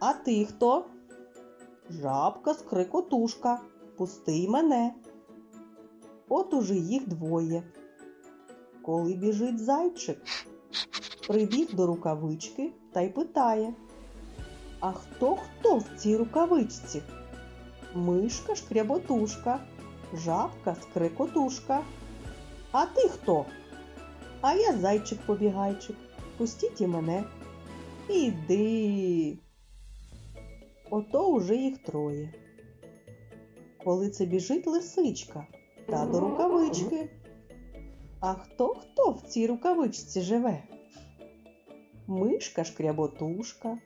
А ти хто? Жабка скрикотушка. Пусти мене. От уже їх двоє. Коли біжить зайчик, прибіг до рукавички та й питає: А хто хто в цій рукавичці? Мишка шкряботушка, жабка скрикотушка. А ти хто? А я зайчик-побігайчик. Пустіть і мене. Іди. Ото уже їх троє. Коли це біжить лисичка та до рукавички. А хто хто в цій рукавичці живе? Мишка шкряботушка,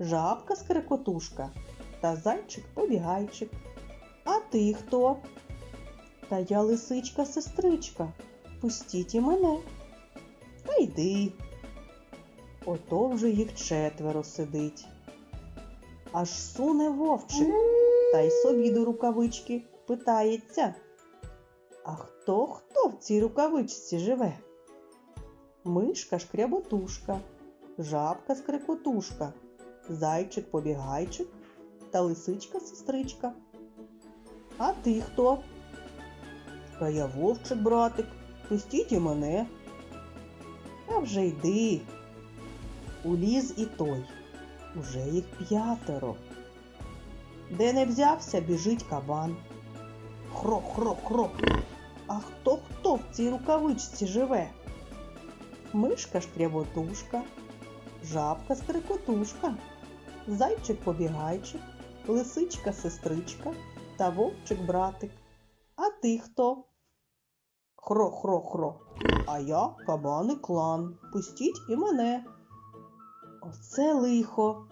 жабка скрикотушка та зайчик-побігайчик. А ти хто? Та я лисичка-сестричка. Пустіть і мене. Та йди. Ото вже їх четверо сидить. Аж суне вовчик, та й собі до рукавички питається. А хто хто в цій рукавичці живе? Мишка шкряботушка, жабка скрикотушка, зайчик побігайчик та лисичка сестричка. А ти хто? Та я вовчик, братик, пустіть і мене. А вже йди. Уліз і той. Уже їх п'ятеро. Де не взявся, біжить кабан. Хро-хро-хро. А хто хто в цій рукавичці живе? Мишка шкряботушка, жабка скрикотушка, зайчик побігайчик, лисичка сестричка та вовчик братик. А ти хто? Хро-хро-хро. А я кабан і клан. Пустіть і мене. Оце лихо.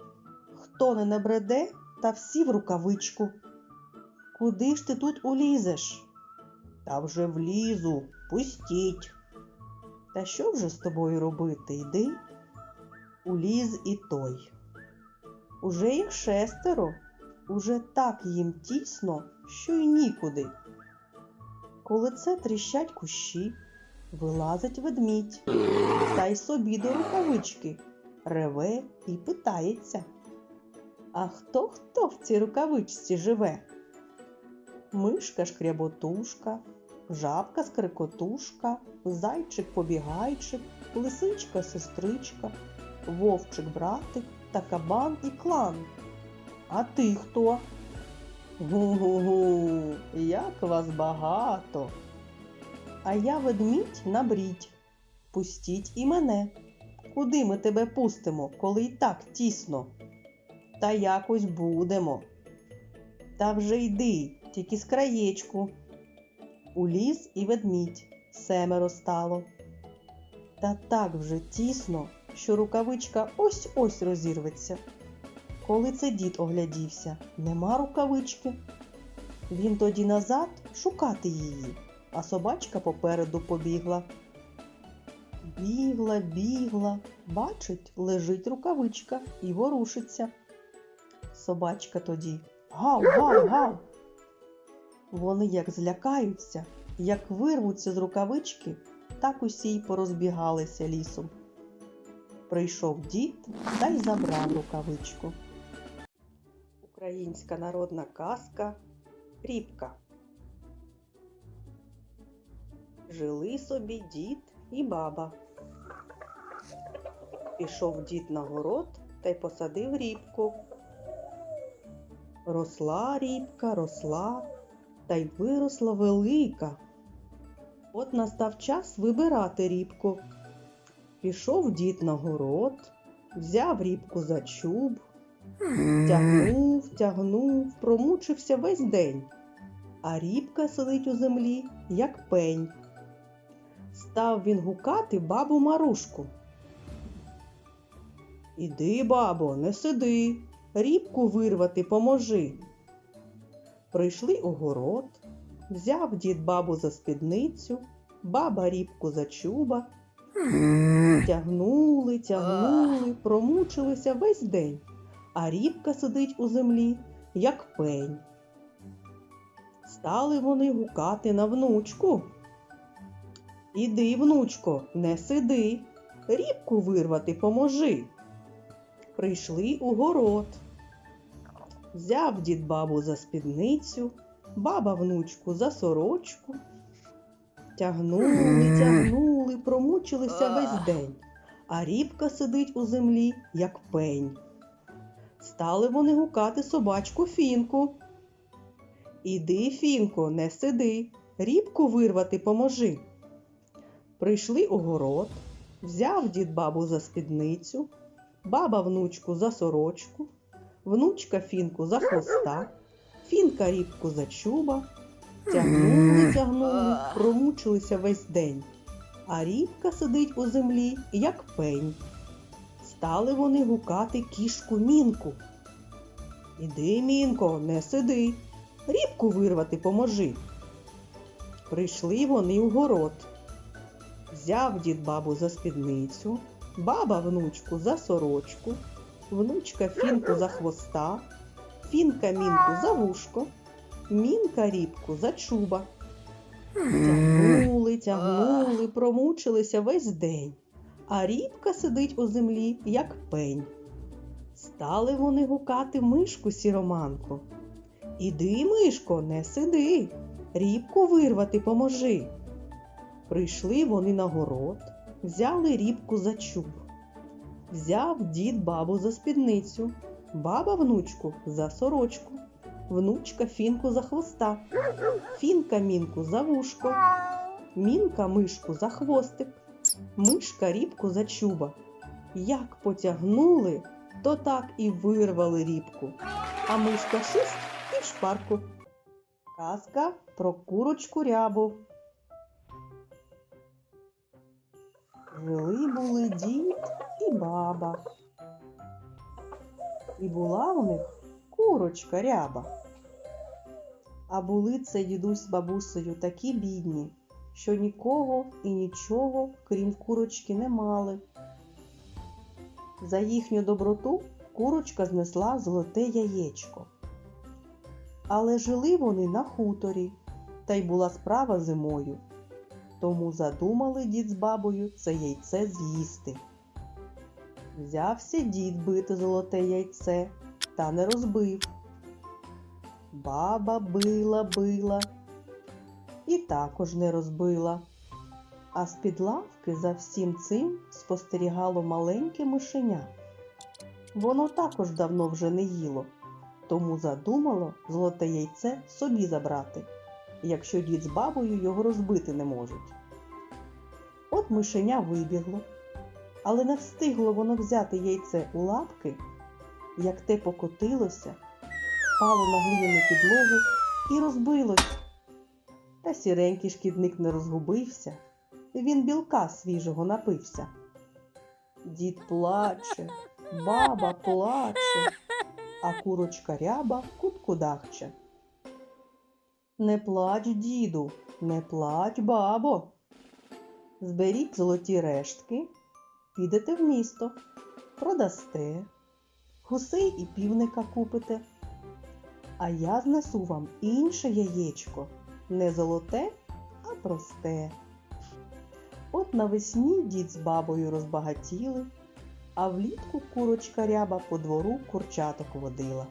Хто не набреде, та всі в рукавичку. Куди ж ти тут улізеш? Та вже влізу, пустіть. Та що вже з тобою робити? Йди? Уліз і той. Уже їх шестеро, уже так їм тісно, що й нікуди. Коли це тріщать кущі, вилазить ведмідь, та й собі до рукавички реве і питається. А хто хто в цій рукавичці живе? Мишка шкряботушка, жабка скрикотушка, зайчик побігайчик, лисичка сестричка, вовчик братик та кабан і клан. А ти хто? Гу-гу-гу, як вас багато. А я ведмідь набрідь. Пустіть і мене. Куди ми тебе пустимо, коли й так тісно? Та якось будемо. Та вже йди, тільки з краєчку. Уліз і ведмідь семеро стало. Та так вже тісно, що рукавичка ось ось розірветься. Коли це дід оглядівся, нема рукавички. Він тоді назад шукати її, а собачка попереду побігла. Бігла, бігла, бачить, лежить рукавичка і ворушиться. Собачка тоді гав, гав, гав. Вони як злякаються, як вирвуться з рукавички, так усі й порозбігалися лісом. Прийшов дід та й забрав рукавичку. Українська народна казка Рібка. Жили собі дід і баба. Пішов дід на город та й посадив рібку. Росла рібка, росла, та й виросла велика. От настав час вибирати рібку. Пішов дід на город, взяв рібку за чуб, тягнув, тягнув, промучився весь день, а рібка сидить у землі, як пень. Став він гукати бабу Марушку. Іди, бабо, не сиди, рібку вирвати поможи. Прийшли у город, взяв дід бабу за спідницю, баба рібку за чуба, тягнули, тягнули, промучилися весь день, а рібка сидить у землі, як пень. Стали вони гукати на внучку. Іди, внучко, не сиди, рібку вирвати поможи. Прийшли у город. Взяв дід бабу за спідницю, баба внучку за сорочку. Тягнули, тягнули, промучилися весь день, а рібка сидить у землі, як пень. Стали вони гукати собачку фінку. Іди, фінко, не сиди, рібку вирвати поможи. Прийшли у город, взяв дід бабу за спідницю, баба внучку за сорочку, внучка фінку за хвоста, фінка рібку за чуба. Тягнули, тягнули, промучилися весь день, а рібка сидить у землі, як пень. Стали вони гукати кішку мінку. Іди, мінко, не сиди, рібку вирвати поможи. Прийшли вони у город. Взяв дід бабу за спідницю, баба внучку за сорочку, внучка фінку за хвоста, фінка мінку за вушко, мінка рібку за чуба. Тягнули, тягнули, промучилися весь день, а рібка сидить у землі, як пень. Стали вони гукати мишку сіроманку. Іди, мишко, не сиди, рібку вирвати поможи. Прийшли вони на город, взяли рібку за чуб. Взяв дід бабу за спідницю, баба внучку за сорочку, внучка фінку за хвоста, фінка мінку за вушко, мінка мишку за хвостик, мишка рібку за чуба. Як потягнули, то так і вирвали рібку, а мишка шусь і в шпарку. Казка про курочку рябу. Жили були дід і баба. І була у них курочка ряба. А були це дідусь з бабусею такі бідні, що нікого і нічого, крім курочки, не мали. За їхню доброту курочка знесла золоте яєчко. Але жили вони на хуторі, та й була справа зимою. Тому задумали дід з бабою це яйце з'їсти. Взявся дід бити золоте яйце та не розбив. Баба била, била і також не розбила. А з-під лавки за всім цим спостерігало маленьке мишеня. Воно також давно вже не їло, тому задумало золоте яйце собі забрати, якщо дід з бабою його розбити не можуть. От мишеня вибігло, але не встигло воно взяти яйце у лапки, як те покотилося, впало на глиняну підлогу і розбилось. Та сіренький шкідник не розгубився, він білка свіжого напився. Дід плаче, баба плаче, а курочка ряба куткудахче. Не плач, діду, не плач, бабо. Зберіть золоті рештки, підете в місто, продасте, гусей і півника купите. А я знесу вам інше яєчко, не золоте, а просте. От навесні дід з бабою розбагатіли, а влітку курочка ряба по двору курчаток водила.